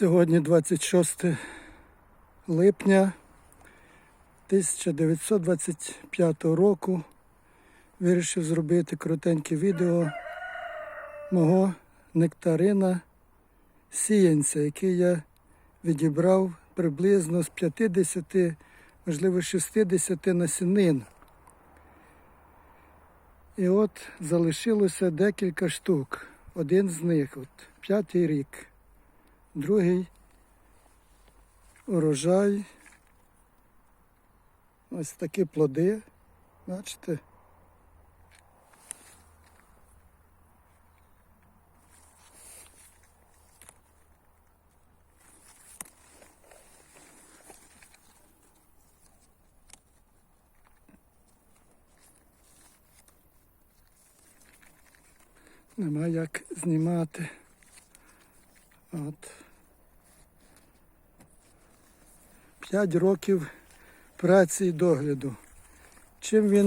Сьогодні 26 липня 1925 року. Вирішив зробити коротеньке відео мого нектарина сіянця, який я відібрав приблизно з 50, можливо 60 насінин. І от залишилося декілька штук. Один з них, от, п'ятий рік, другий урожай. Ось такі плоди. Бачите? Нема як знімати. От. П'ять років праці і догляду. Чим він